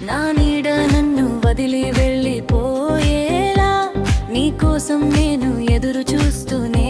నా నీడ నన్ను వదిలి వెళ్ళిపోయేలా నీకోసం నేను ఎదురు చూస్తూనే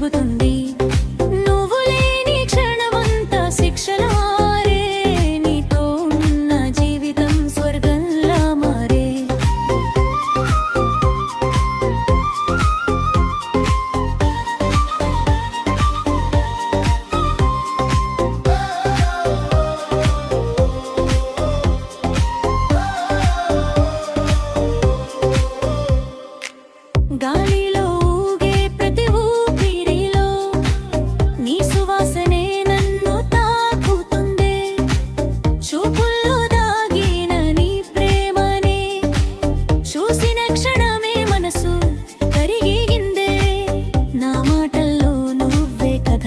bakın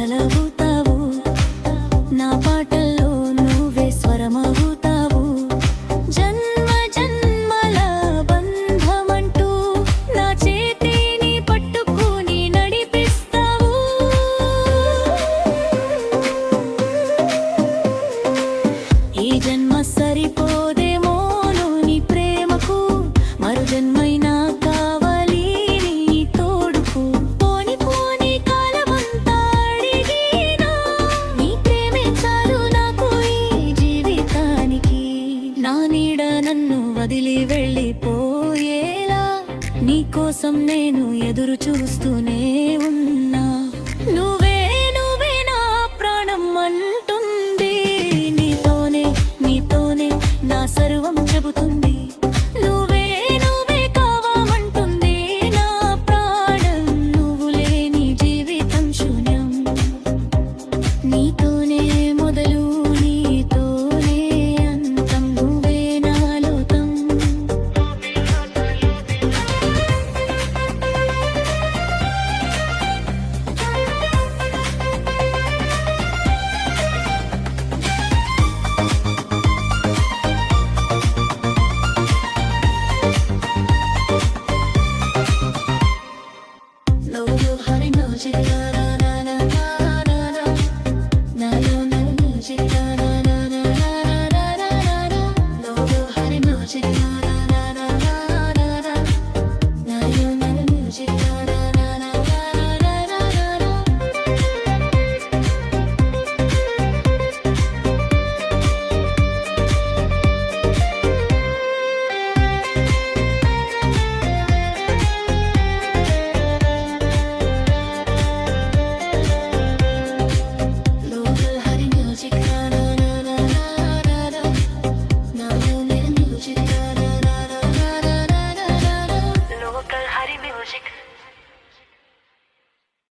Hello. నా నీడ నన్ను వదిలి వెళ్ళిపోయేలా? నీకోసం నేను ఎదురు చూస్తూనే ఉన్నా.